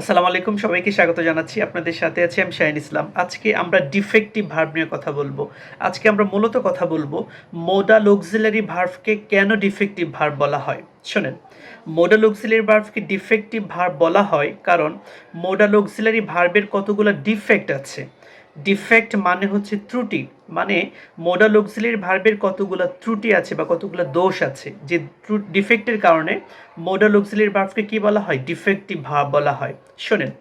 আসসালামু আলাইকুম, সবাইকে স্বাগত জানাচ্ছি। আপনাদের সাথে আছি আমি শাহিন ইসলাম। আজকে আমরা ডিফেক্টিভ ভার্ভ নিয়ে কথা বলব। আজকে আমরা মূলত কথা বলব মোডাল অক্সিলারি ভার্ভকে কেন ডিফেক্টিভ ভার্ভ বলা হয়? শোনেন, মোডাল অক্সিলারি ভার্ভকে ডিফেক্টিভ ভার্ভ বলা হয় কারণ মোডাল অক্সিলারি ভার্ভের কতগুলো ডিফেক্ট আছে? ডিফেক্ট মানে হচ্ছে ত্রুটি মানে মোডাল অক্সিলির ভার্বের কতগুলো ত্রুটি আছে বা কতগুলো দোষ আছে, যে ডিফেক্টের কারণে মোডাল অক্সিলির ভার্বকে কি বলা হয়? ডিফেক্টিভ ভার্ব বলা হয়। শোনেন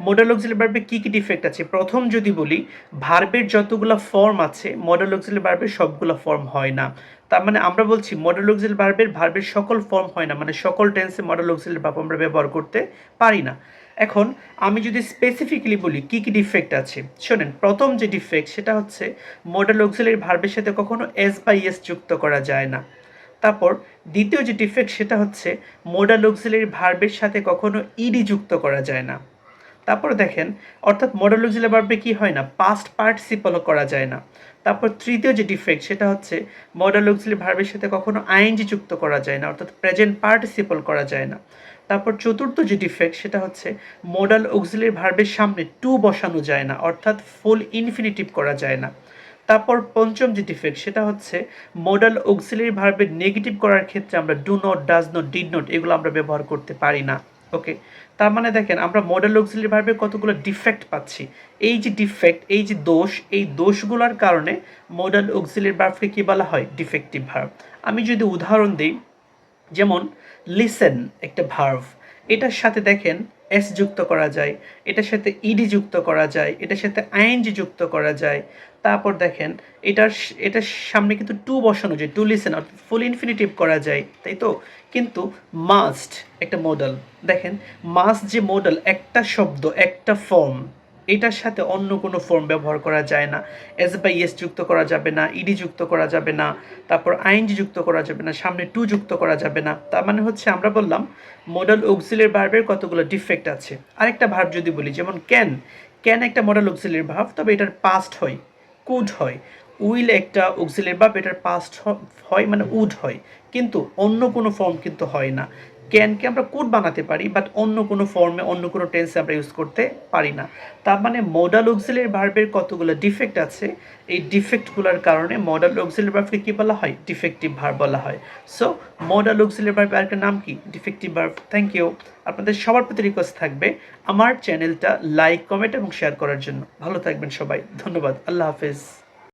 মোডাল অক্সিলারি ভার্বে কী কী ডিফেক্ট আছে? প্রথম যদি বলি ভার্বের যতগুলো ফর্ম আছে মোডাল অক্সিলারি ভার্বের সবগুলো ফর্ম হয় না। তার মানে আমরা বলছি মডেল অক্সিলারি ভার্বের ভার্বের সকল ফর্ম হয় না মানে সকল টেন্সে মডেল অক্সিলারি ভার্ব আমরা ব্যবহার করতে পারি না। এখন আমি যদি স্পেসিফিক্যালি বলি, কী কী ডিফেক্ট আছে? শোনেন, প্রথম যে ডিফেক্ট সেটা হচ্ছে মডেল অক্সিলারি ভার্বের সাথে কখনো এস বাই এস যুক্ত করা যায় না। তারপর দ্বিতীয় যে ডিফেক্ট সেটা হচ্ছে মোডাল অক্সিলারি ভার্বের সাথে কখনো ইডি যুক্ত করা যায় না। তারপর দেখেন, অর্থাৎ মডেল অক্সিলারি ভার্বে কি হয় না পাস্ট পার্টিসিপলও করা যায় না। তারপর তৃতীয় যে ডিফেক্ট সেটা হচ্ছে মডেল অক্সিলারি ভার্বের সাথে কখনো আইএনজি যুক্ত করা যায় না, অর্থাৎ প্রেজেন্ট পার্টিসিপল করা যায় না। তারপর চতুর্থ যে ডিফেক্ট সেটা হচ্ছে মোডাল অক্সিলারি ভার্বের সামনে টু বসানো যায় না, অর্থাৎ ফুল ইনফিনিটিভ করা যায় না। তারপর পঞ্চম যে ডিফেক্ট সেটা হচ্ছে মোডাল অক্সিলারি ভার্বের নেগেটিভ করার ক্ষেত্রে আমরা do not does not did not এগুলো আমরা ব্যবহার করতে পারি না। ওকে তার মানে দেখেন, আমরা মডেল অক্সিলারি ভার্বের কতগুলো ডিফেক্ট পাচ্ছি। এই যে ডিফেক্ট এই যে দোষ, এই দোষগুলোর কারণে মডেল অক্সিলারি ভার্বকে কী বলা হয়? ডিফেক্টিভ ভার্ব আমি যদি উদাহরণ দিই, যেমন লিসেন একটা ভার্ভ এটার সাথে দেখেন এস যুক্ত করা যায়, এটার সাথে ইডি যুক্ত করা যায়, এটার সাথে আইএনজি যুক্ত করা যায়। তারপর দেখেন, এটার এটার সামনে কিন্তু টু বসানো যায়, টু লিসেন ফুল ইনফিনিটিভ করা যায়, তাই তো? কিন্তু মাস্ট একটা মডেল দেখেন মাস্ট যে মডেল একটা শব্দ, একটা ফর্ম এটার সাথে অন্য কোনো ফর্ম ব্যবহার করা যায় না। এস বাই এস যুক্ত করা যাবে না ইডি যুক্ত করা যাবে না, তারপর আইনজি যুক্ত করা যাবে না, সামনে টু যুক্ত করা যাবে না। তার মানে হচ্ছে আমরা বললাম মডেল অক্সিলের ভার্বের কতগুলো ডিফেক্ট আছে। আরেকটা ভার্ব যদি বলি, যেমন ক্যান ক্যান একটা মডেল অক্সিলের ভার্ব তবে এটার পাস্ট হয়। কুড হয়। উইল একটা অক্সিলের বা বেটার পাস্ট হয় মানে উড হয়। কিন্তু অন্য কোনো ফর্ম কিন্তু হয় না। ক্যানকে আমরা কোড বানাতে পারি বাট অন্য কোনো ফর্মে অন্য কোনো টেন্সে আমরা ইউজ করতে পারি না। তার মানে মডাল অক্সিলের ভার্বের কতগুলো ডিফেক্ট আছে, এই ডিফেক্টগুলোর কারণে মডাল অক্সিলের ভার্বকে কী বলা হয়? ডিফেক্টিভ ভার্ব বলা হয়। সো মডাল অক্সিলের ভার্বের আরেকটা নাম কি? ডিফেক্টিভ ভার্ব থ্যাংক ইউ আপনাদের সবার প্রতি রিকোয়েস্ট থাকবে আমার চ্যানেলটা লাইক কমেন্ট এবং শেয়ার করার জন্য। ভালো থাকবেন সবাই। ধন্যবাদ। আল্লাহ হাফেজ।